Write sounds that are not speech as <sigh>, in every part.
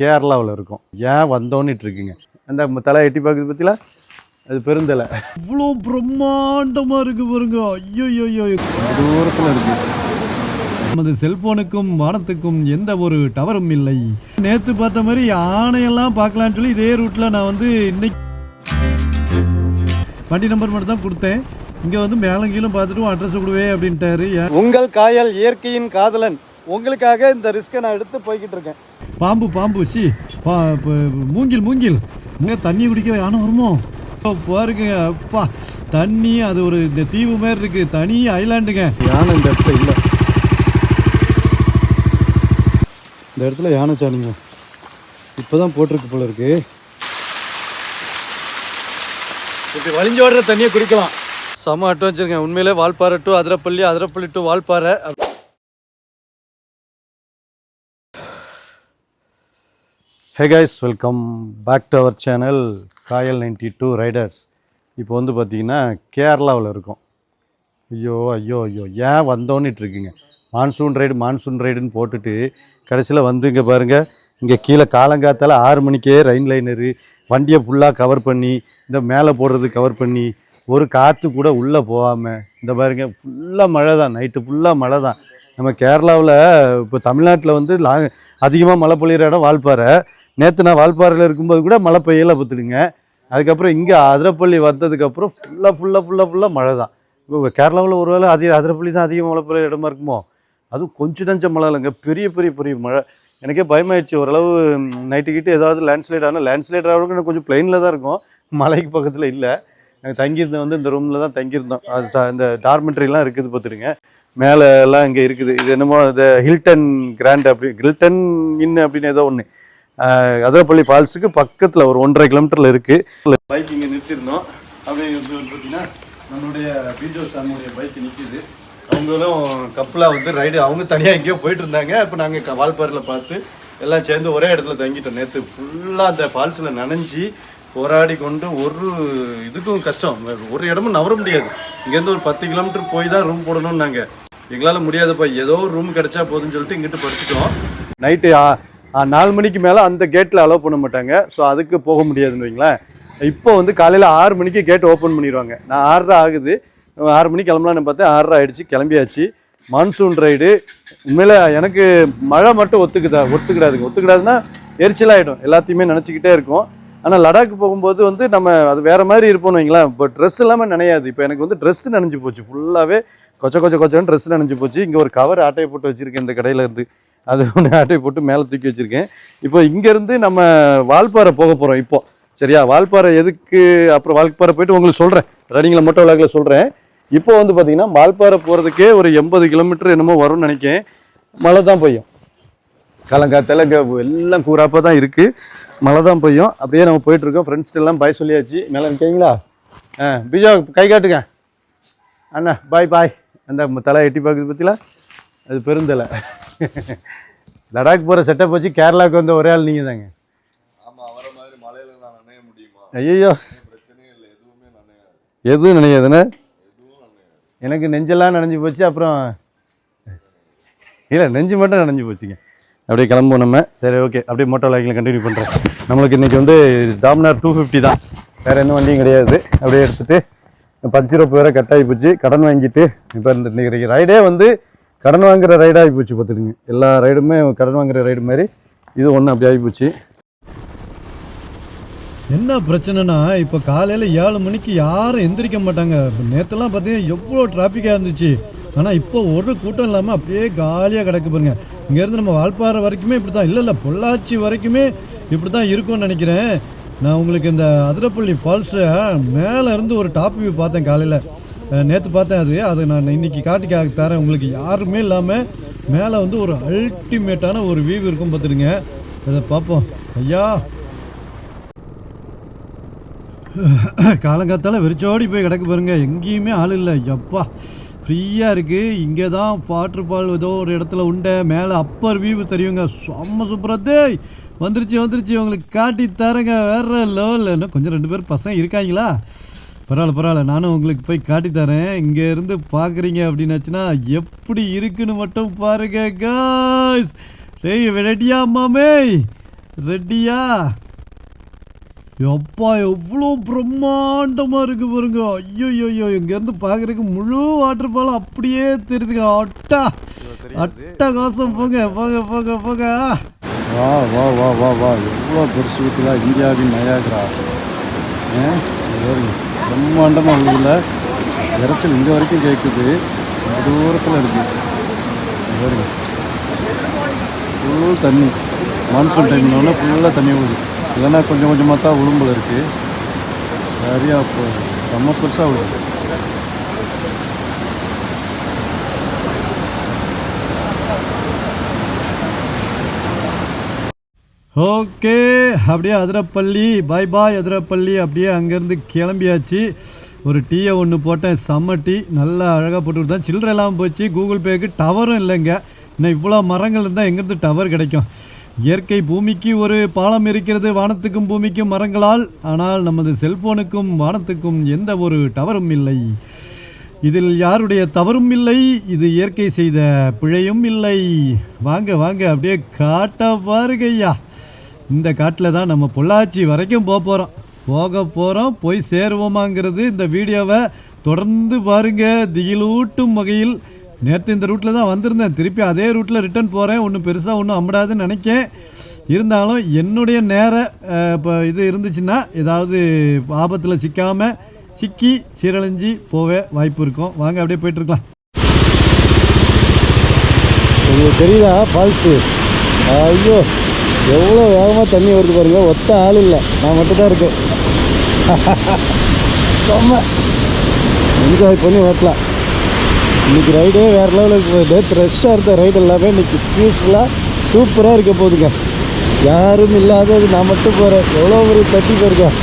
கேரளாவில் இருக்கோம். ஏன் வந்தோன்னுட்டு இருக்குங்க அந்த தலை எட்டி பார்க்குறது பற்றில அது பெருந்தலை. இவ்வளோ பிரம்மாண்டமா இருக்கு பாருங்க. ஐயோ ஐயோ தூரத்தில் இருக்கு. நமது செல்போனுக்கும் வானத்துக்கும் எந்த ஒரு டவரும் இல்லை. நேத்து பார்த்த மாதிரி யானையெல்லாம் பார்க்கலாம்னு சொல்லி இதே ரூட்ல நான் வந்து இன்னைக்கு வண்டி நம்பர் மட்டும் தான் கொடுத்தேன். இங்க வந்து மேலும் கீழும் பார்த்துட்டு அட்ரஸ் கொடுவே அப்படின்ட்டாரு. உங்கள் காயல் இயற்கையின் காதலன். உங்களுக்காக இந்த ரிஸ்க்கை நான் எடுத்து போய்கிட்டு இருக்கேன். பாம்பு பாம்பு சி பா மூங்கில் மூங்கில். தண்ணி குடிக்க யானை வருமோ? பாருங்க அப்பா. தண்ணி அது ஒரு இந்த தீவு மாதிரி இருக்கு. தனி ஐலாண்டுங்க. யானை இந்த இடத்துல இல்லை. இந்த இடத்துல யானை சாணிங்க. இப்போதான் போட்டிருக்கு போல இருக்கு. இப்படி ஓடுற தண்ணியை குடிக்கலாம். செம அட்வென்ச்சருங்க உண்மையிலே Valparai to Athirappilly Athirappilly to Valparai. Hey guys welcome back to our channel Kayal ninety two riders இப்போ வந்து பார்த்தீங்கன்னா கேரளாவில் இருக்கோம். ஐயோ ஐயோ ஐயோ ஏன் வந்தோன்னுட்டு இருக்குங்க? மான்சூன் ரைடு மான்சூன் ரைடுன்னு போட்டுட்டு கடைசியில் வந்து இங்கே பாருங்கள் இங்கே கீழே காலங்காத்தால் ஆறு மணிக்கே ரெயின் லைனரு வண்டியை ஃபுல்லாக கவர் பண்ணி இந்த மேலே போடுறது கவர் பண்ணி ஒரு காற்று கூட உள்ளே போகாமல் இந்த பாருங்க ஃபுல்லாக மழை தான் நைட்டு ஃபுல்லாக மழை தான். நம்ம கேரளாவில் இப்போ தமிழ்நாட்டில் வந்து லாங் அதிகமாக மழை பொழியிற இடம் வால்பாறை. நேற்று நான் வால்பாறையில் இருக்கும்போது கூட மழை பெய்யலை பார்த்துடுங்க. அதுக்கப்புறம் இங்கே அதிரப்பள்ளி வந்ததுக்கப்புறம் ஃபுல்லாக ஃபுல்லாக ஃபுல்லாக ஃபுல்லாக மழை தான். இப்போ கேரளாவில் ஒருவேளை அதிக அதிரப்பள்ளி தான் அதிக மழை பெய்யுற இடமா இருக்குமோ? அதுவும் கொஞ்சம் தஞ்ச மழை இல்லைங்க. பெரிய பெரிய பெரிய மழை. எனக்கே பயமாயிடுச்சு. ஓரளவு நைட்டு கிட்டே ஏதாவது லேண்ட்ஸ்லைட் ஆனால் லேண்ட்ஸ்லைட் ஆகிறவங்க கொஞ்சம் பிளெயினில் தான் இருக்கும். மலைக்கு பக்கத்தில் இல்லை. நாங்கள் தங்கியிருந்தோம் வந்து இந்த ரூமில் தான் தங்கியிருந்தோம். அது இந்த டார்மெண்ட்ரிலாம் இருக்குது பார்த்துருங்க மேலே எல்லாம் இங்கே இருக்குது. இது என்னமோ இந்த ஹில்டன் கிராண்ட் அப்படி ஹில்டன் இன்னு அப்படின்னு ஏதோ ஒன்று அதிரப்பள்ளி ஃபால்ஸுக்கு பக்கத்தில் ஒரு ஒன்றரை கிலோமீட்டரில் இருக்குது பைக் இங்கே நிறுத்திருந்தோம் அப்படியே பார்த்தீங்கன்னா நம்மளுடைய பீஜோ சாமியுடைய பைக் நிற்கிது அவங்களும் கப்பலாக வந்து ரைடு அவங்க தனியாக எங்கேயோ போயிட்டு இருந்தாங்க. இப்போ நாங்கள் வால்பாறையில் பார்த்து எல்லாம் சேர்ந்து ஒரே இடத்துல தங்கிட்டோம். நேற்று ஃபுல்லாக அந்த ஃபால்ஸில் நனைஞ்சி போராடி கொண்டு ஒரு இதுக்கும் கஷ்டம். ஒரு இடமும் நவர முடியாது. இங்கேருந்து ஒரு பத்து கிலோமீட்டர் போய் தான் ரூம் போடணும்னு நாங்கள் எங்களால் முடியாதுப்பா ஏதோ ஒரு ரூம் கிடைச்சா போதும்னு சொல்லிட்டு இங்கிட்டு படுத்துட்டோம். நைட்டு நாலு மணிக்கு மேலே அந்த கேட்டில் அலோவ் பண்ண மாட்டாங்க. ஸோ அதுக்கு போக முடியாதுன்னு வைங்களேன். இப்போ வந்து காலையில் ஆறு மணிக்கு கேட் ஓப்பன் பண்ணிடுவாங்க நான் ஆறரை ஆகுது. ஆறு மணிக்கு கிளம்பலான்னு பார்த்தேன். ஆறரை ஆகிடுச்சு கிளம்பியாச்சு. மான்சூன் ரைடு உண்மையில எனக்கு மழை மட்டும் ஒத்துக்குதா ஒத்துக்கிடாதுங்க ஒத்துக்கிடாதுன்னா எரிச்சலாகிடும் எல்லாத்தையுமே நினச்சிக்கிட்டே இருக்கும். ஆனால் லடாக் போகும்போது வந்து நம்ம அது வேறு மாதிரி இருப்போம்னு வைங்களேன். இப்போ ட்ரெஸ் இல்லாமல் நினையாது. இப்போ எனக்கு வந்து ட்ரெஸ் நனைஞ்சு போச்சு. ஃபுல்லாகவே கொச்ச கொச்ச கொச்சன்னு ட்ரெஸ் நனைஞ்சு போச்சு. இங்கே ஒரு கவர் ஆட்டையை போட்டு வச்சுருக்கேன் இந்த கடையிலேருந்து அது <laughs> ஒன்று ஆட்டையை போட்டு மேலே தூக்கி வச்சுருக்கேன். இப்போ இங்கேருந்து நம்ம வால்பாறை போக போகிறோம் இப்போ. சரியா? வால்பாறை எதுக்கு? அப்புறம் வால்பாறை போயிட்டு உங்களுக்கு சொல்கிறேன் ரன்னிங்கில் மொட்டை விளாக்கில் சொல்கிறேன் இப்போ வந்து பார்த்தீங்கன்னா வால்பாறை போகிறதுக்கே ஒரு எண்பது கிலோமீட்டர் என்னமோ வரும்னு நினைக்கிறேன். மழை தான் பெய்யும். காலங்காத்தால எல்லாம் கூறாப்பாக தான் இருக்குது மழை தான் பெய்யும். அப்படியே நம்ம போயிட்டுருக்கோம் ஃப்ரெண்ட்ஸ்ட்டு பாய் சொல்லியாச்சு. மேலே நிற்கிறீங்களா ஆ பிஜா கை காட்டுங்க. அண்ணா பாய் பாய் அந்த தலை எட்டி பார்க்குறது பற்றிலாம் அது பெருந்தலை. <laughs> லடாக் போகிற செட்டப் வச்சு கேரளாவுக்கு வந்த ஒரே ஆள் நீங்கள் தாங்க ஐயோ எதுவும் நினைக்காதுண்ணே எனக்கு நெஞ்செல்லாம் நனைஞ்சு போச்சு அப்புறம் இல்லை நெஞ்சு மட்டும் நனைஞ்சு போச்சுங்க. அப்படியே கிளம்புவோம் நம்ம. சரி ஓகே அப்படியே மோட்டோ லைக்கில் கண்டினியூ பண்ணுறேன் நம்மளுக்கு இன்றைக்கி வந்து டாமினார் டூ ஃபிஃப்டி தான். வேறு எந்த வண்டியும் கிடையாது. அப்படியே எடுத்துகிட்டு பத்து ரூபா வேறு கட் ஆகி போச்சு. கடன் வாங்கிட்டு இப்போ இந்த இன்னைக்கு ரைடே வந்து கடன் வாங்குகிற ரைடாகி போச்சு பார்த்துடுங்க எல்லா ரைடுமே கடன் வாங்குகிற ரைடு மாதிரி இது ஒன்று அப்படி ஆகி போச்சு. என்ன பிரச்சனைனா இப்போ காலையில் ஏழு மணிக்கு யாரும் எந்திரிக்க மாட்டாங்க. நேற்றுலாம் பார்த்தீங்கன்னா எவ்வளோ டிராஃபிக்காக இருந்துச்சு. ஆனால் இப்போ ஒரு கூட்டம் இல்லாமல் அப்படியே காலியாக கிடக்கு பாருங்க. இங்கேருந்து நம்ம வால்பாறை வரைக்குமே இப்படி தான் இல்லை இல்லை பொள்ளாச்சி வரைக்குமே இப்படி தான் இருக்கும்னு நினைக்கிறேன். நான் உங்களுக்கு இந்த அதிரப்பள்ளி ஃபால்ஸை மேலே இருந்து ஒரு டாப் வியூ பார்த்தேன் காலையில். நேற்று பார்த்தேன் அது. அதை நான் இன்னைக்கு காட்டி கா தரேன் உங்களுக்கு. யாருமே இல்லாமல் மேலே வந்து ஒரு அல்டிமேட்டான ஒரு வியூ இருக்கும் பார்த்துருங்க அதை பார்ப்போம். ஐயா. <clears throat> காலங்காத்தால் வெறிச்சோடி போய் கிடக்கு பாருங்க. எங்கேயுமே ஆள் இல்லை. எப்பா ஃப்ரீயாக இருக்குது இங்கே தான் வாட்டர் ஃபால் ஏதோ ஒரு இடத்துல உண்டை. மேலே அப்பர் வியூ தெரியுங்க. செம்ம சூப்பராக வந்துருச்சு வந்துருச்சு. உங்களுக்கு காட்டி தரேங்க. வேற லெவலில் இன்னும் கொஞ்சம் ரெண்டு பேர் பசங்க இருக்காங்களா? பரவாயில்ல பரவாயில்ல. நானும் உங்களுக்கு போய் காட்டி தரேன். இங்கே இருந்து பார்க்குறீங்க அப்படின்னாச்சுன்னா எப்படி இருக்குன்னு மட்டும் பாருங்க காய்ஸ் டேய் ரெடியா மாமே? ரெடியா எப்பா எவ்வளோ பிரம்மாண்டமாக இருக்கு பாருங்க. ஐயோ ஐயோ இங்கேருந்து பார்க்குறதுக்கு முழு வாட்டர் ஃபால் அப்படியே தெரியுதுங்க. அட்டா அட்டா காசம் போங்க போங்க போங்க போங்க. வா வா வா வா வா. எவ்வளோ பெருசு ஊற்றுலா இந்தியாவின் நயாகரா ஏன் பிரம்மாண்டமாக உள்ளதில்ல இறைச்சல் இங்கே வரைக்கும் கேட்குது ரொம்ப தூரத்தில் இருக்குது ஃபுல் தண்ணி. மான்சூன் டைம்னால ஃபுல்லாக தண்ணி விழுது இல்லைன்னா கொஞ்சம் கொஞ்சமாக தான் உளும்புல இருக்குது நிறையா இப்போ செம்ம பெருசாக விழுது ஓகே அப்படியே அதிரப்பள்ளி பாய் பாய் அதிரப்பள்ளி அப்படியே அங்கேருந்து கிளம்பியாச்சு. ஒரு டீயை ஒன்று போட்டேன் செம்ம டீ நல்லா அழகாக போட்டு கொடுத்தேன். சில்லறை எல்லாம் போச்சு கூகுள் பேக்கு டவரும் இல்லைங்க. இன்னும் இவ்வளோ மரங்கள் இருந்தால் எங்கேருந்து டவர் கிடைக்கும்? இயற்கை பூமிக்கு ஒரு பாலம் இருக்கிறது வானத்துக்கும் பூமிக்கும் மரங்களால். ஆனால் நமது செல்ஃபோனுக்கும் வானத்துக்கும் எந்த ஒரு டவரும் இல்லை. இதில் யாருடைய தவறும் இல்லை இது இயற்கை செய்த பிழையும் இல்லை. வாங்க வாங்க அப்படியே காட்ட பாருங்க ஐயா இந்த காட்டில் தான் நம்ம பொள்ளாச்சி வரைக்கும் போக போகிறோம் போக போகிறோம் போய் சேருவோமாங்கிறது இந்த வீடியோவை தொடர்ந்து பாருங்க. திகிலூட்டும் வகையில். நேற்று இந்த ரூட்டில் தான் வந்திருந்தேன். திருப்பி அதே ரூட்டில் ரிட்டர்ன் போகிறேன் ஒன்றும் பெருசாக ஒன்றும் அம்படாதுன்னு நினைக்கேன். இருந்தாலும் என்னுடைய நேர இப்போ இது இருந்துச்சுன்னா ஏதாவது ஆபத்தில் சிக்காமல் சிக்கி சீரழிஞ்சி போக வாய்ப்பு இருக்கும். வாங்க அப்படியே போயிட்டு இருக்கலாம் உங்களுக்கு தெரியுதா? ஃபால்ஸு ஐயோ எவ்வளோ வேகமாக தண்ணி வருது பாருங்க. ஒத்த ஆள் இல்லை. நான் மட்டும் தான் இருக்கேன். <laughs> செம்ம. என்ஜாய் பண்ணி ஓட்டலாம். இன்னைக்கு ரைடே வேறு லெவலுக்கு போகுது ஃப்ரெஷ்ஷாக இருந்த ரைடு எல்லாமே இன்னைக்கு பீஸ்ஃபுல்லாக சூப்பராக இருக்க போகுதுங்க. யாரும் இல்லாதது நான் மட்டும் போகிறேன் எவ்வளோ ஒரு தட்டி போயிருக்கேன்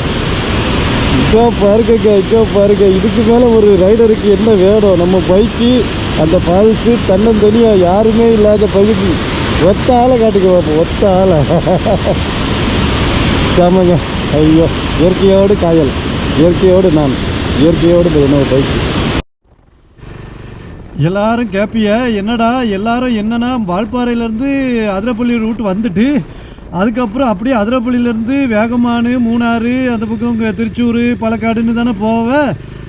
இப்போ பாருங்க இப்போ பாருங்க. இதுக்கு மேலே ஒரு ரைடருக்கு என்ன வேணும்? நம்ம பைக்கு அந்த ஃபால்ஸு தன்னந்தனியாக யாருமே இல்லாத பகுதி ஒத்த ஆளை காட்டுக்க பார்ப்போம் ஒத்த ஆளை. சாமங்க. ஐயோ இயற்கையோடு காயல். இயற்கையோடு நான். இயற்கையோடு இந்த என்னோட பைக்கு. எல்லாரும் கேப்பிய? என்னடா எல்லாரும் என்னன்னா வால்பாறையிலேருந்து அதிரப்பள்ளி ரூட் வந்துட்டு அதுக்கப்புறம் அப்படியே அதிரப்பள்ளியிலேருந்து வேகமானு மூணாறு அந்த பக்கம் இங்கே திருச்சூர் பாலக்காடுன்னு தானே போவ?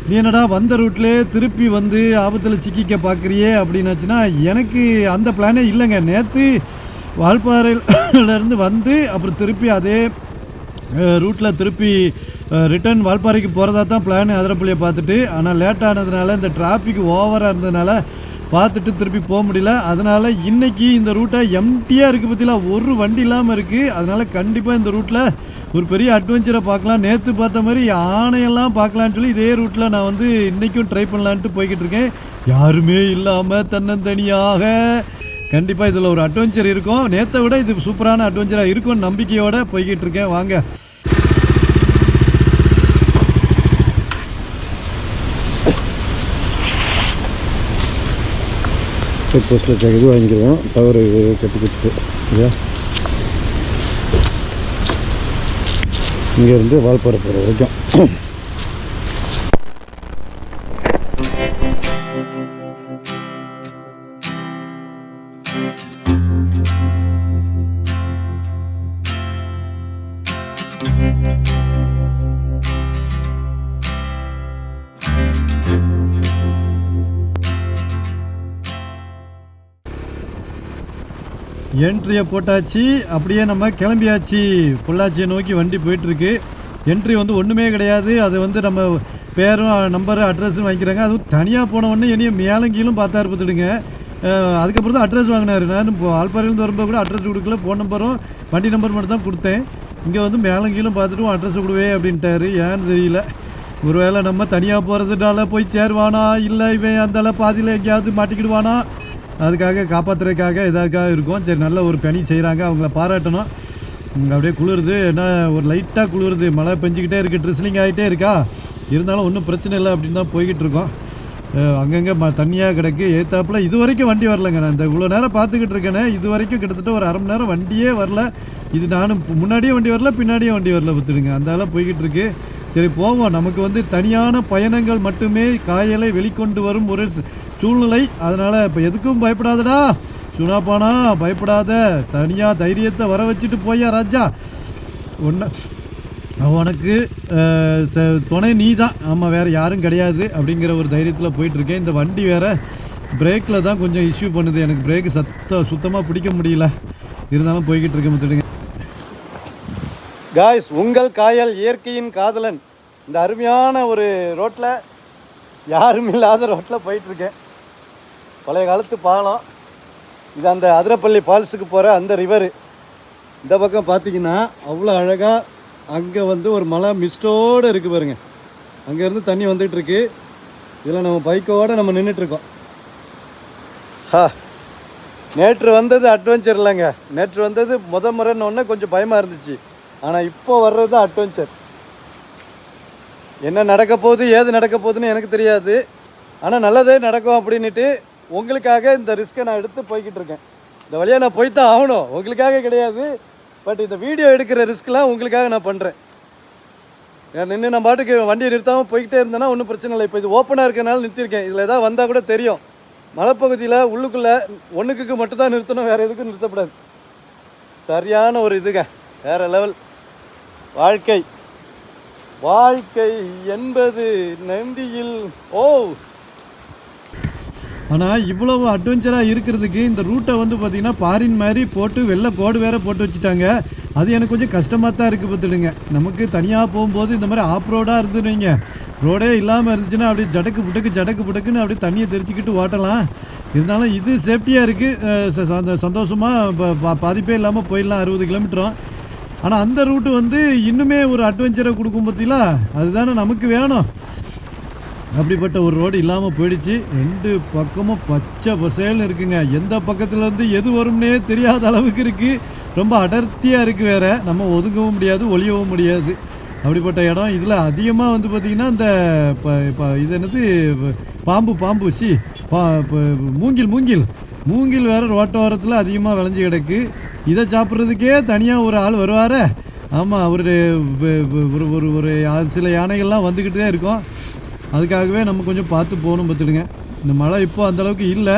நீ என்னடா வந்த ரூட்லே திருப்பி வந்து ஆபத்தில் சிக்கிக்க பார்க்குறியே அப்படின்னாச்சுன்னா எனக்கு அந்த பிளானே இல்லைங்க. நேற்று வால்பாறையிலேருந்து வந்து அப்புறம் திருப்பி அதே ரூட்டில் திருப்பி ரிட்டர்ன் வால்பாறைக்கு போகிறதா தான் பிளான் அதிரப்பள்ளியை பார்த்துட்டு. ஆனால் லேட் ஆனதுனால இந்த டிராஃபிக் ஓவராக இருந்ததுனால பார்த்துட்டு திருப்பி போக முடியல. அதனால் இன்றைக்கி இந்த ரூட்டை எம்டியாக இருக்குது பற்றிலாம் ஒரு வண்டி இல்லாமல் இருக்குது அதனால் கண்டிப்பாக இந்த ரூட்டில் ஒரு பெரிய அட்வென்ச்சரை பார்க்கலாம். நேற்று பார்த்த மாதிரி யானையெல்லாம் பார்க்கலான்னு சொல்லி இதே ரூட்டில் நான் வந்து இன்றைக்கும் ட்ரை பண்ணலான்ட்டு போய்கிட்டு இருக்கேன். யாருமே இல்லாமல் தன்னந்தனியாக கண்டிப்பாக இதில் ஒரு அட்வென்ச்சர் இருக்கும். நேற்றை விட இது சூப்பரான அட்வென்ச்சராக இருக்கும்னு நம்பிக்கையோடு போய்கிட்டு இருக்கேன். வாங்க. செக் போஸ்ட்டில் இது வாங்கிக்கிறோம் டவர் கட்டி கொடுத்து இல்லையா இங்கேருந்து வால்பாறை போகிற வரைக்கும் என்ட்ரியை போட்டாச்சு அப்படியே நம்ம கிளம்பியாச்சு. பொள்ளாச்சியை நோக்கி வண்டி போயிட்டுருக்கு. என்ட்ரி வந்து ஒன்றுமே கிடையாது. அது வந்து நம்ம பேரும் நம்பரு அட்ரஸும் வாங்கிக்கிறாங்க. அதுவும் தனியாக போன உடனே என்னையும் மேலும் கீழும் பார்த்தாரு அதுக்கப்புறம் தான் அட்ரஸ் வாங்கினார். நான் இப்போ ஆல்பாறையிலேருந்து வரும்போது கூட அட்ரஸ் கொடுக்கல. ஃபோன் நம்பரும் வண்டி நம்பர் மட்டும் தான் கொடுத்தேன். இங்கே வந்து மேலும் கீழும் பார்த்துட்டு அட்ரஸ் கொடுவே அப்படின்ட்டாரு. ஏன்னு தெரியல. ஒருவேளை நம்ம தனியாக போகிறதுனால போய் சேருவானா? இல்லை இவன் அந்தளவு பாதியில் எங்கேயாவது மாட்டிக்கிடுவானா? அதுக்காக காப்பாற்றுறதுக்காக எதாக்காக இருக்கும். சரி நல்ல ஒரு பணி செய்கிறாங்க அவங்கள பாராட்டணும். அப்படியே குளிருது. என்ன ஒரு லைட்டாக குளிருது. மழை பெஞ்சிக்கிட்டே இருக்குது ட்ரிஸ்லிங் ஆகிட்டே இருக்கா? இருந்தாலும் ஒன்றும் பிரச்சனை இல்லை அப்படின்னு தான் போய்கிட்டு இருக்கோம். அங்கங்கே ம தண்ணியாக கிடக்கு. ஏத்தாப்பில் இது வரைக்கும் வண்டி வரலங்க நான். இந்த இவ்வளோ நேரம் பார்த்துக்கிட்டு இருக்கேனே. இது வரைக்கும் கிட்டத்தட்ட ஒரு அரை மணி நேரம் வண்டியே வரல. இது நானும் முன்னாடியே வண்டி வரல பின்னாடியே வண்டி வரல பார்த்துடுங்க. அந்த அளவு போய்கிட்டு இருக்கு. சரி போவோம். நமக்கு வந்து தனியான பயணங்கள் மட்டுமே காயலை வெளிக்கொண்டு வரும் ஒரு சூழ்நிலை. அதனால் இப்போ எதுக்கும் பயப்படாதடா. சுனாப்பானா பயப்படாத. தனியாக தைரியத்தை வர வச்சுட்டு போயா ராஜா. ஒன்று உனக்கு துணை நீ தான் ஆமாம் வேறு யாரும் கிடையாது அப்படிங்கிற ஒரு தைரியத்தில் போயிட்டுருக்கேன். இந்த வண்டி வேறு பிரேக்கில் தான் கொஞ்சம் இஷ்யூ பண்ணுது. எனக்கு பிரேக்கு சத்த சுத்தமாக பிடிக்க முடியல. இருந்தாலும் போய்கிட்டு இருக்க பார்த்துடுங்க காய்ஸ் உங்கள் காயல் இயற்கையின் காதலன். இந்த அருமையான ஒரு ரோட்டில் யாரும் இல்லாத ரோட்டில் போயிட்டுருக்கேன். பழைய காலத்து பாலம். இது அந்த அதிரப்பள்ளி ஃபால்ஸுக்கு போகிற அந்த ரிவரு இந்த பக்கம் பார்த்தீங்கன்னா அவ்வளோ அழகாக அங்கே வந்து ஒரு மலை மிஸ்டோடு இருக்குது பாருங்க. அங்கேருந்து தண்ணி வந்துகிட்ருக்கு இதில் நம்ம பைக்கோடு நம்ம நின்றுட்டுருக்கோம் ஹா. நேற்று வந்தது அட்வென்ச்சர் இல்லைங்க. நேற்று வந்தது முத முறைன்னு ஒன்று கொஞ்சம் பயமாக இருந்துச்சு. ஆனால் இப்போ வர்றது அட்வென்ச்சர் என்ன நடக்க போகுது ஏது நடக்க போகுதுன்னு எனக்கு தெரியாது. ஆனால் நல்லதே நடக்கும் அப்படின்னுட்டு உங்களுக்காக இந்த ரிஸ்க்கை நான் எடுத்து போய்கிட்டு இருக்கேன். இந்த வழியாக நான் போய் தான் ஆகணும். உங்களுக்காக கிடையாது. பட் இந்த வீடியோ எடுக்கிற ரிஸ்க்லாம் உங்களுக்காக நான் பண்ணுறேன் நின்று நான் பாட்டுக்கு வண்டியை நிறுத்தாமல் போய்கிட்டே இருந்தேன்னா ஒன்றும் பிரச்சனை இல்லை. இப்போ இது ஓப்பனாக இருக்கனால நிறுத்திருக்கேன். இதில் ஏதாவது வந்தால் கூட தெரியும். மலைப்பகுதியில் உள்ளுக்குள்ளே ஒன்றுக்கு மட்டும்தான் நிறுத்தணும் வேறு எதுக்கும் நிறுத்தக்கூடாது சரியான ஒரு இதுங்க. வேற லெவல் வாழ்க்கை. வாழ்க்கை என்பது நந்தியில் ஓ! ஆனால் இவ்வளவு அட்வென்ச்சராக இருக்கிறதுக்கு இந்த ரூட்டை வந்து பார்த்திங்கன்னா பாரின் மாதிரி போட்டு வெள்ளை கோடு வேற போட்டு வச்சுட்டாங்க. அது எனக்கு கொஞ்சம் கஷ்டமாக தான் இருக்குது பார்த்துடுங்க. நமக்கு தனியாக போகும்போது இந்த மாதிரி ஆப் ரோடாக இருந்துருவீங்க ரோடே இல்லாமல் இருந்துச்சுன்னா அப்படியே ஜடக்கு புட்டுக்கு ஜடக்கு புட்டுக்குன்னு அப்படியே தண்ணியை தெரிச்சுக்கிட்டு ஓட்டலாம். இருந்தாலும் இது சேஃப்டியாக இருக்குது சந்தோஷமாக பாதிப்பே இல்லாமல் போயிடலாம் அறுபது கிலோமீட்டரும். ஆனால் அந்த ரூட்டு வந்து இன்னுமே ஒரு அட்வென்ச்சரை கொடுக்கும் பார்த்தீங்களா? அதுதானே நமக்கு வேணும். அப்படிப்பட்ட ஒரு ரோடு இல்லாமல் போயிடுச்சு. ரெண்டு பக்கமும் பச்சை பசேல்னு இருக்குங்க. எந்த பக்கத்துலேருந்து எது வரும்னே தெரியாத அளவுக்கு இருக்குது ரொம்ப அடர்த்தியாக இருக்குது வேறு. நம்ம ஒதுங்கவும் முடியாது ஒளியவும் முடியாது. அப்படிப்பட்ட இடம். இதில் அதிகமாக வந்து பார்த்திங்கன்னா இந்த இப்போ இப்போ இது என்னது? பாம்பு பாம்பு சி பா இப்போ மூங்கில் மூங்கில். மூங்கில் வேறு ரோட்டோரத்தில் அதிகமாக விளைஞ்சு கிடக்கு. இதை சாப்பிட்றதுக்கே தனியாக ஒரு ஆள் வருவாரே? ஆமாம் ஒரு ஒரு ஒரு ஒரு சில யானைகள்லாம் வந்துக்கிட்டு தான் இருக்கும். அதுக்காகவே நம்ம கொஞ்சம் பார்த்து போகணும் பார்த்துடுங்க. இந்த மழை இப்போ அந்தளவுக்கு இல்லை.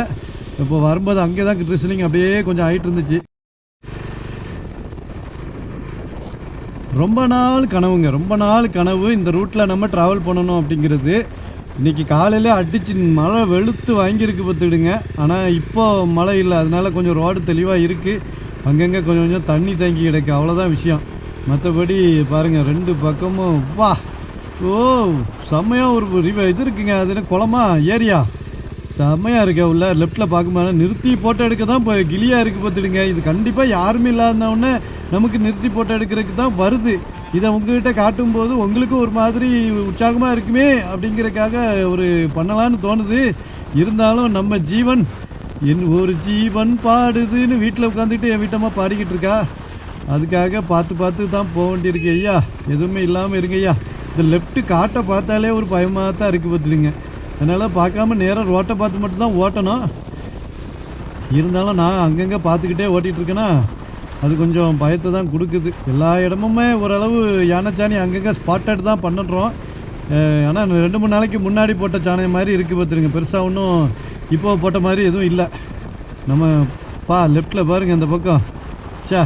இப்போ வரும்போது அங்கே தான் ட்ரெஸ்லிங் அப்படியே கொஞ்சம் ஆயிட்டு இருந்துச்சு. ரொம்ப நாள் கனவுங்க. ரொம்ப நாள் கனவு. இந்த ரூட்டில் நம்ம ட்ராவல் பண்ணணும் அப்படிங்கிறது. இன்றைக்கி காலையிலே அடிச்சு மழை வெளுத்து வாங்கியிருக்கு பார்த்துடுங்க. ஆனால் இப்போ மழை இல்லை. அதனால கொஞ்சம் ரோடு தெளிவாக இருக்குது அங்கங்கே கொஞ்சம் கொஞ்சம் தண்ணி தேங்கி கிடக்கு. அவ்வளோதான் விஷயம். மற்றபடி பாருங்கள் ரெண்டு பக்கமும் வா! ஓ செம்மையாக ஒரு ரிவ இது இருக்குங்க. அது என்ன குளமா? ஏரியா? செம்மையாக இருக்க உள்ள. லெஃப்ட்டில் பார்க்கும்போது நிறுத்தி ஃபோட்டோ எடுக்க தான் இப்போ கிளியாக இருக்குது பார்த்துடுங்க. இது கண்டிப்பாக யாருமே இல்லாதவுடனே நமக்கு நிறுத்தி ஃபோட்டோ எடுக்கிறதுக்கு தான் வருது. இதை உங்ககிட்ட காட்டும்போது உங்களுக்கும் ஒரு மாதிரி உற்சாகமாக இருக்குமே அப்படிங்கிறதுக்காக ஒரு பண்ணலான்னு தோணுது. இருந்தாலும் நம்ம ஜீவன் என் ஒரு ஜீவன் பாடுதுன்னு வீட்டில் உட்காந்துட்டு என் வீட்டம்மா பாடிக்கிட்டு இருக்கா. அதுக்காக பார்த்து பார்த்து தான் போக வேண்டியிருக்கு ஐயா. எதுவுமே இல்லாமல் இருங்க ஐயா. இந்த லெஃப்ட்டு காட்டை பார்த்தாலே ஒரு பயமாக தான் இருக்குது பார்த்துடுங்க அதனால் பார்க்காம நேராக ரோட்டை பார்த்து மட்டும்தான் ஓட்டணும். இருந்தாலும் நான் அங்கங்கே பார்த்துக்கிட்டே ஓட்டிகிட்டு இருக்கேன்னா அது கொஞ்சம் பயத்தை தான் கொடுக்குது. எல்லா இடமுமே ஓரளவு யானை சாணி அங்கங்கே ஸ்பாட்டட் தான் பண்ணுறோம் ஆனால் ரெண்டு மூணு நாளைக்கு முன்னாடி போட்ட சாணை மாதிரி இருக்குது பார்த்துருங்க பெருசாக ஒன்றும் இப்போ போட்ட மாதிரி எதுவும் இல்லை. நம்ம பா லெஃப்டில் பாருங்கள் அந்த பக்கம். சே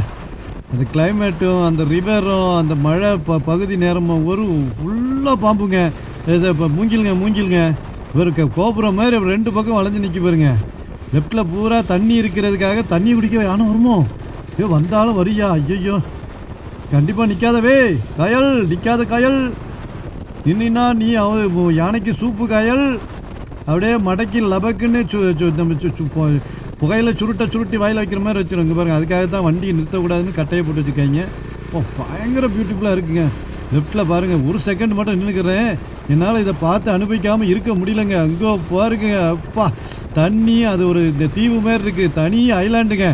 அந்த கிளைமேட்டும் அந்த ரிவரும் அந்த மழை ப பகுதி நேரமும் ஒரு ஃபுல்லாக பாம்புங்க. இது இப்போ மூங்கிலுங்க மூங்கிலுங்க. ஒரு கோபுரம் மாதிரி ரெண்டு பக்கம் வளைஞ்சு நிற்க பாருங்க. லெஃப்டில் பூரா தண்ணி இருக்கிறதுக்காக தண்ணி குடிக்க யானை வருமோ? ஐயோ வந்தாலும் வரியா? ஐயோ கண்டிப்பாக நிற்காதவே கயல் நிற்காத கயல். நின்னா நீ அவ யானைக்கு சூப்பு காயல். அப்படியே மடக்கி லபக்குன்னு நம்ம சு- சு- புகையில் சுருட்ட சுருட்டி வாயில் வைக்கிற மாதிரி வச்சிருங்க. பாருங்க அதுக்காக தான் வண்டியை நிறுத்தக்கூடாதுன்னு கட்டையை போட்டு வச்சுருக்காங்க. இப்போ பயங்கர பியூட்டிஃபுல்லாக இருக்குங்க. லெஃப்ட்டில் பாருங்கள் ஒரு செகண்ட் மட்டும் நின்றுக்கிறேன் என்னால் இதை பார்த்து அனுபவிக்காமல் இருக்க முடியலங்க. அங்கே பாருங்க அப்பா தண்ணி அது ஒரு இந்த தீவு மாதிரி இருக்குது தனி ஐலாண்டுங்க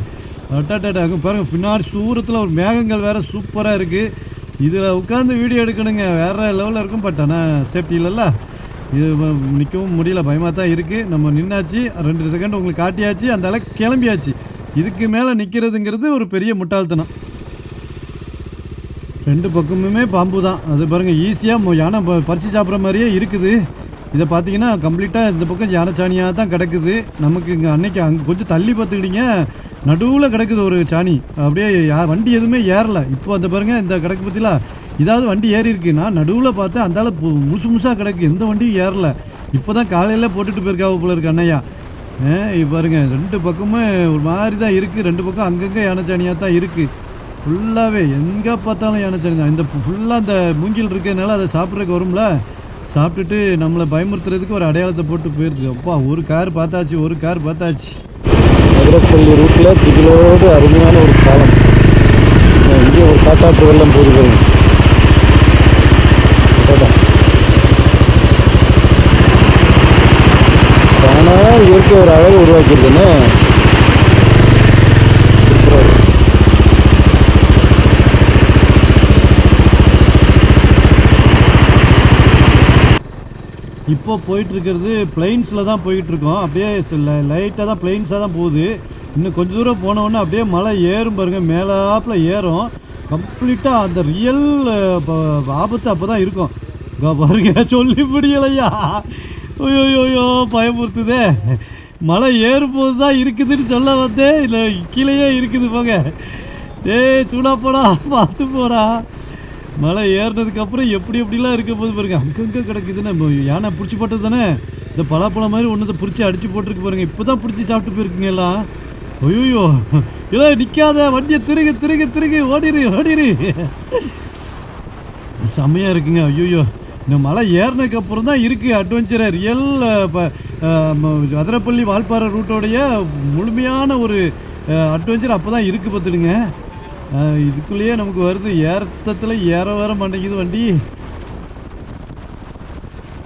அட்டாட்டா அங்கே பாருங்கள் பின்னாடி தூரத்தில் ஒரு மேகங்கள் வேறு சூப்பராக இருக்குது இதில் உட்காந்து வீடியோ எடுக்கணுங்க. வேறு லெவலில் இருக்கும் பட் ஆனால் சேஃப்டி இல்லைல்ல. இது நிற்கவும் முடியல. பயமாக தான் இருக்குது நம்ம நின்னாச்சு. ரெண்டு செகண்ட் உங்களுக்கு காட்டியாச்சு. அந்த அளவுக்கு கிளம்பியாச்சு. இதுக்கு மேலே நிற்கிறதுங்கிறது ஒரு பெரிய முட்டாள்தனம். ரெண்டு பக்கமுமே பாம்பு தான் அது பாருங்கள் ஈஸியாக யானை ப- சாப்பிட்ற மாதிரியே இருக்குது. இதை பார்த்தீங்கன்னா கம்ப்ளீட்டாக இந்த பக்கம் யானைச்சாணியாக தான் கிடக்குது. நமக்கு இங்கே அன்னைக்கு அங்கே கொஞ்சம் தள்ளி பார்த்துக்கிட்டீங்க. நடுவில் கிடக்குது ஒரு சாணி. அப்படியே வண்டி எதுவுமே ஏறலை. இப்போ அந்த பாருங்க இந்த கிடக்கு பற்றிலாம் இதாவது வண்டி ஏறி இருக்கு நான் நடுவில் பார்த்தேன் அந்தால முழுசு முழுசாக கிடக்கு. எந்த வண்டியும் ஏறல. இப்போ தான் காலையில் போட்டுட்டு போயிருக்காவ போல இருக்கு அண்ணையா ஏ பாருங்க ரெண்டு பக்கமும் ஒரு மாதிரி தான் இருக்குது ரெண்டு பக்கம் அங்கங்கே யானைச்சாணியாக தான் இருக்குது ஃபுல்லாகவே எங்கே பார்த்தாலும் யானைச்சாணி தான். இந்த ஃபுல்லாக அந்த மூங்கில் இருக்கிறதுனால அதை சாப்பிட்றதுக்கு வரும்ல. சாப்பிட்டுட்டு நம்மளை பயமுறுத்துறதுக்கு ஒரு அடையாளத்தை போட்டு போயிருது அப்பா ஒரு கார் பார்த்தாச்சு ஒரு கார் பார்த்தாச்சு. மதுரப்பள்ளி ரூட்டில் திகிலோடு அருமையான ஒரு காலம் இங்கே ஒரு காட்டாற்று வெள்ளம் போகுது பாருங்க. இயற்கை ஒரு அழகு உருவாக்கியிருக்குன்னு இப்போ போயிட்டு இருக்கிறது தான் போயிட்டு இருக்கோம் அப்படியே லைட்டாக தான் பிளைன்ஸாக தான் போகுது. இன்னும் கொஞ்சம் தூரம் போனோடனே அப்படியே மலை ஏறும் பாருங்க. மேலாப்பில் ஏறும். கம்ப்ளீட்டாக அந்த ரியல் ஆபத்து அப்போ தான் இருக்கும். இப்போ பாருங்க சொல்லி முடியலையா? ஐயோயோயோ பயமுறுத்துதே. மலை ஏறும்போது தான் இருக்குதுன்னு சொல்ல வந்தேன். இல்லை கீழேயே இருக்குது போங்க. டேய் சூடா போடா பார்த்து போடா. மலை ஏறினதுக்கப்புறம் எப்படி எப்படிலாம் இருக்க போது பாருங்க. அங்கங்கே கிடக்குதுன்னு யானை பிடிச்சி போட்டது தானே? இந்த பலாப்பழம் மாதிரி ஒன்றத்தை பிடிச்சி அடித்து போட்டிருக்கு பாருங்க. இப்போ தான் பிடிச்சி சாப்பிட்டு போயிருக்குங்க எல்லாம். இல்லை நிற்காத வண்டியை திருகு திருகு திருகு ஓடிரு ஓடிரு. செம்மையாக இருக்குங்க. ஐயோ இந்த மலை ஏறினதுக்கு அப்புறம் தான் இருக்குது அட்வென்ச்சரை ரியல் இப்போ அதிரப்பள்ளி வால்பாறை ரூட்டோடைய முழுமையான ஒரு அட்வென்ச்சர் அப்போ தான் இருக்குது பார்த்துடுங்க. இதுக்குள்ளேயே நமக்கு வருது. ஏறத்தில் ஏற வர மாட்டேங்குது வண்டி.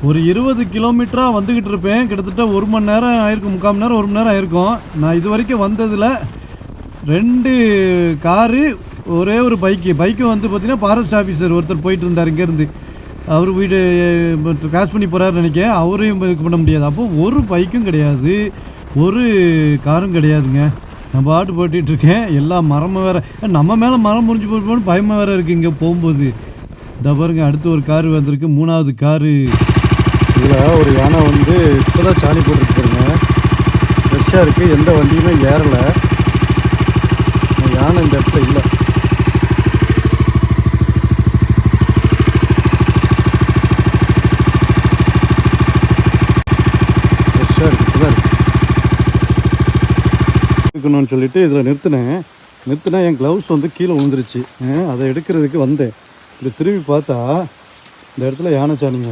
ஒரு இருபது கிலோமீட்டராக வந்துக்கிட்டு இருப்பேன். கிட்டத்தட்ட ஒரு மணி நேரம் ஆயிருக்கும் முக்கால் மணி நேரம் ஒரு மணி நேரம் ஆயிருக்கும். நான் இது வரைக்கும் வந்ததில் ரெண்டு காரு ஒரே ஒரு பைக்கு. பைக்கு வந்து பார்த்தீங்கன்னா ஃபாரஸ்ட் ஆஃபீஸர் ஒருத்தர் போயிட்டு இருந்தார் இங்கேருந்து. அவர் வீடு கிராஸ் பண்ணி போகிறாருன்னு நினைக்கிறேன். அவரையும் இது பண்ண முடியாது. அப்போ ஒரு பைக்கும் கிடையாது. ஒரு காரும் கிடையாதுங்க. நான் பாட்டு போட்டிட்டு இருக்கேன். எல்லா மரமும் வேறு. நம்ம மேலே மரம் முறிஞ்சு போட்டு பயமாக வேறு இருக்குது இங்கே போகும்போது. இந்த பாருங்க அடுத்து ஒரு கார் வந்திருக்கு. மூணாவது காரு. இதில் ஒரு யானை வந்து இப்போ தான் சாணி போட்டுருக்கு பாருங்க ஃப்ரெஷ்ஷாக இருக்குது எந்த வண்டியுமே ஏறலை. இந்த இடத்துல இல்லை. இருக்கணும்னு சொல்லிட்டு இதில் நிறுத்தினேன். நிறுத்தினா என் க்ளவுஸ் வந்து கீழே விழுந்துருச்சு. அதை எடுக்கிறதுக்கு வந்தேன். இப்படி திரும்பி பார்த்தா இந்த இடத்துல யானை சாணிங்க.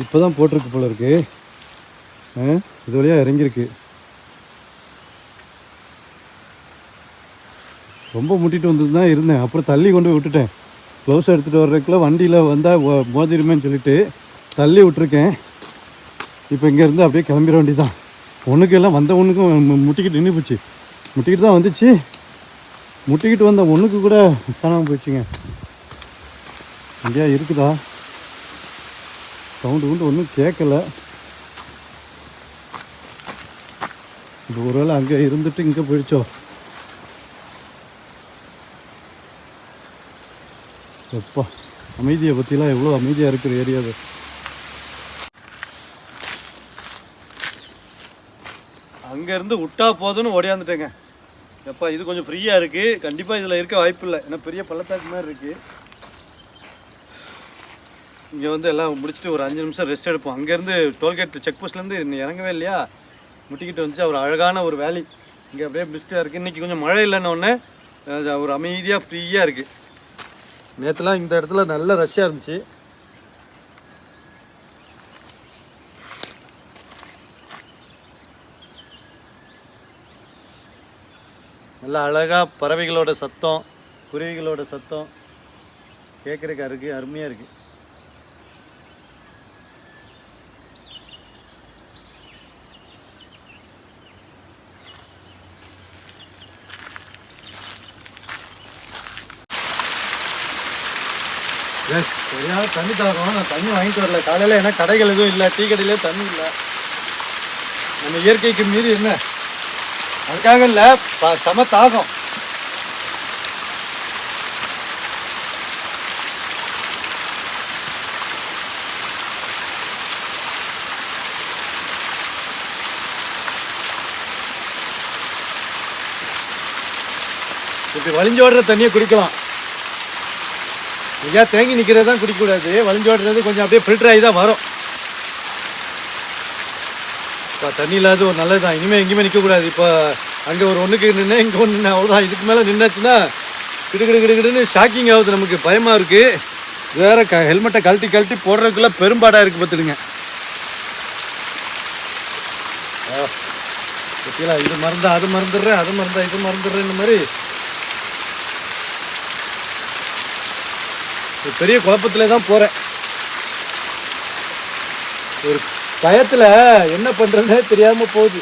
இப்போ தான் போட்டிருக்கு போல இருக்கு. ஆ, இது வழியாக இறங்கியிருக்கு. ரொம்ப முட்டிட்டு வந்து தான் இருந்தேன். அப்புறம் தள்ளி கொண்டு போய் விட்டுட்டேன். க்ளவுஸ் எடுத்துகிட்டு வர்றதுக்குள்ள வண்டியில் வந்தால் மோதிருமேன்னு சொல்லிட்டு தள்ளி விட்டுருக்கேன். இப்போ இங்கேருந்து அப்படியே கிளம்பிட வேண்டியதான் ஒன்றுக்கு எல்லாம் வந்த ஒன்றுக்கும் முட்டிக்கிட்டு நின்று போச்சு. முட்டிக்கிட்டு தான் வந்துச்சு. முட்டிக்கிட்டு வந்த ஒன்றுக்கு கூட காணாமல் போயிடுச்சுங்க. இங்கேயா இருக்குதா? சவுண்டு கொண்டு ஒன்றும் கேட்கல இது ஒருவேளை அங்கே இருந்துட்டு இங்கே போயிடுச்சோ? எப்பா அமைதியை பற்றிலாம் எவ்வளோ அமைதியாக இருக்கிற ஏரியா அது. அங்கேருந்து விட்டா போதும்னு ஓடியாந்துட்டேங்க. எப்பா இது கொஞ்சம் ஃப்ரீயாக இருக்குது கண்டிப்பாக இதில் இருக்க வாய்ப்பு இல்லை. ஏன்னா பெரிய பள்ளத்தாக்கு மாதிரி இருக்குது இங்கே வந்து எல்லாம் முடிச்சுட்டு ஒரு அஞ்சு நிமிஷம் ரெஸ்ட் எடுப்போம். அங்கேருந்து டோல்கேட் செக் போஸ்ட்லேருந்து இன்னும் இறங்கவே இல்லையா? முட்டிக்கிட்டு வந்துச்சு. ஒரு அழகான ஒரு வேலி. இங்கே அப்படியே பிஸ்டாக இருக்குது இன்றைக்கி கொஞ்சம் மழை இல்லைன்னு ஒன்று ஒரு அமைதியாக ஃப்ரீயாக இருக்குது நேற்றுலாம் இந்த இடத்துல நல்ல ரஷ்ஷாக இருந்துச்சு. நல்லா அழகாக பறவைகளோட சத்தம் குருவிகளோட சத்தம். கேட்குறதுக்கு அருக்கு அருமையாக இருக்குது எனக்கு சரியான தண்ணி தாக்கம் நான் தண்ணி வாங்கிட்டு வரல. காலையில் ஏன்னா கடைகள் எதுவும் இல்லை. டீ கடையிலே தண்ணி இல்லை. நம்ம இயற்கைக்கு மீறி என்ன? அதுக்காக இல்லை. செம தாகம். இப்படி வலிஞ்சோடுற தண்ணியை குடிக்கலாம். ஐயா தேங்கி நிற்கிறது தான் குடிக்கக்கூடாது. வழிஞ்சோடுறது கொஞ்சம் அப்படியே ஃபில்டர் ஆகி தான் வரும். இப்போ தண்ணி இல்லாத ஒரு நல்லது தான் இனிமேல் எங்கேயுமே நிற்கக்கூடாது இப்போ அங்கே ஒரு ஒன்றுக்கு நின்று இங்கே ஒன்று நின்று அவ்வளோதான் இதுக்கு மேலே நின்றாச்சுன்னா கிடுகிடு கிடுகிடுன்னு ஷாக்கிங் ஆகுது நமக்கு. பயமாக இருக்குது வேறு க ஹெல்மெட்டை கழட்டி கழட்டி போடுறதுக்குள்ளே பெரும்பாடாக இருக்குது பார்த்துடுங்க. பத்தியா இது மறந்தா அது மறந்துடுறேன் அது மறந்தா இது மறந்துடுறேன் இந்த மாதிரி பெரிய குழப்பத்துல தான் போகிறேன் ஒரு பயத்தில் என்ன பண்ணுறதுனே தெரியாமல் போகுது.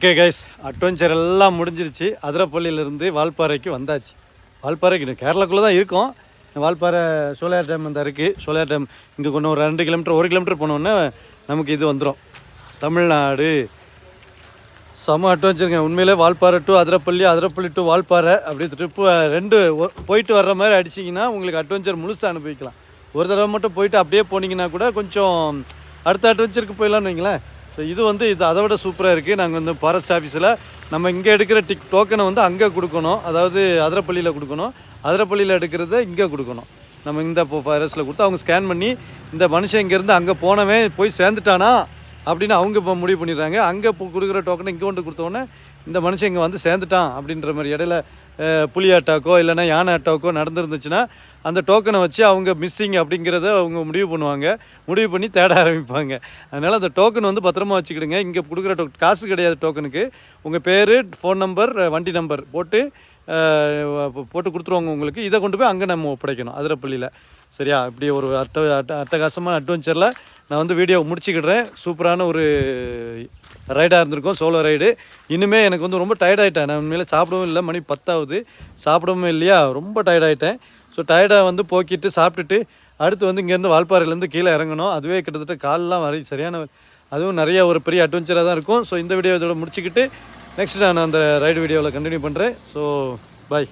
ஓகே கைஸ் அட்வென்ச்சர் எல்லாம் முடிஞ்சிருச்சு. அதிரப்பள்ளியிலேருந்து வால்பாறைக்கு வந்தாச்சு. வால்பாறைக்கு இன்னும் கேரளாக்குள்ளே தான் இருக்கும். வால்பாறை சோலையார் டேம் அந்த இருக்குது சோலையார் டேம் இங்கே கொஞ்சம் ஒரு ரெண்டு கிலோமீட்டர் ஒரு கிலோமீட்டர் போனோன்னே நமக்கு இது வந்துடும் தமிழ்நாடு. செம அட்வென்ச்சருங்க உண்மையிலே வால்பாறை டு அதிரப்பள்ளி அதிரப்பள்ளி டு வால்பாறை அப்படி ட்ரிப்பு ரெண்டு போயிட்டு வர்ற மாதிரி அடிச்சிங்கன்னா உங்களுக்கு அட்வென்ச்சர் முழுசாக அனுபவிக்கலாம். ஒரு தடவை மட்டும் போயிட்டு அப்படியே போனீங்கன்னா கூட கொஞ்சம் அடுத்த அட்வென்ச்சருக்கு போயிடலாம்னு வைங்களேன். ஸோ இது வந்து இது அதை விட சூப்பராக இருக்குது நாங்கள் வந்து ஃபாரஸ்ட் ஆஃபீஸில் நம்ம இங்கே எடுக்கிற டிக் டோக்கனை வந்து அங்கே கொடுக்கணும். அதாவது அதிரப்பள்ளியில் கொடுக்கணும். அதிரப்பள்ளியில் எடுக்கிறத இங்கே கொடுக்கணும். நம்ம இந்த ஃபாரஸ்ட்டில் கொடுத்து அவங்க ஸ்கேன் பண்ணி இந்த மனுஷன் இங்கேருந்து அங்கே போனவன் போய் சேர்ந்துட்டானா அப்படின்னு அவங்க இப்போ முடிவு பண்ணிடுறாங்க. அங்கே இப்போ கொடுக்குற டோக்கனை இங்கே கொண்டு கொடுத்தோன்னே இந்த மனுஷன் இங்கே வந்து சேர்ந்துட்டான் அப்படின்ற மாதிரி இடையில புலி அட்டாக்கோ இல்லைன்னா யானை அட்டாக்கோ நடந்துருந்துச்சுன்னா அந்த டோக்கனை வச்சு அவங்க மிஸ்ஸிங் அப்படிங்கிறத அவங்க முடிவு பண்ணுவாங்க. முடிவு பண்ணி தேட ஆரம்பிப்பாங்க. அதனால் அந்த டோக்கன் வந்து பத்திரமா வச்சுக்கிடுங்க. இங்கே கொடுக்குற டோ காசு கிடையாது டோக்கனுக்கு உங்கள் பேர் ஃபோன் நம்பர் வண்டி நம்பர் போட்டு போட்டு கொடுத்துருவாங்க உங்களுக்கு. இதை கொண்டு போய் அங்கே நம்ம ஒப்படைக்கணும் அதிரப்பள்ளியில். சரியா? இப்படி ஒரு அட்ட அட்ட அட்டகாசமான அட்வென்ச்சரில் நான் வந்து வீடியோ முடிச்சுக்கிடுறேன். சூப்பரான ஒரு ரைடாக இருந்திருக்கும் சோலோ ரைடு இன்னுமே எனக்கு வந்து ரொம்ப tired நான் உண்மையில சாப்பிடவும் இல்லை மணி பத்தாவது சாப்பிடவும் இல்லையா? ரொம்ப டயர்டாயிட்டேன் ஸோ டயர்டாக வந்து போக்கிட்டு சாப்பிட்டுட்டு அடுத்து வந்து இங்கேருந்து வால்பாறையிலேருந்து கீழே இறங்கணும். அதுவே கிட்டத்தட்ட கால்லாம் வரை சரியான அதுவும் நிறைய ஒரு பெரிய அட்வென்ச்சராக தான் இருக்கும். ஸோ இந்த வீடியோ இதோட முடிச்சுக்கிட்டு நெக்ஸ்ட் நான் அந்த ரைடு வீடியோவில் கண்டினியூ பண்ணுறேன் ஸோ பாய்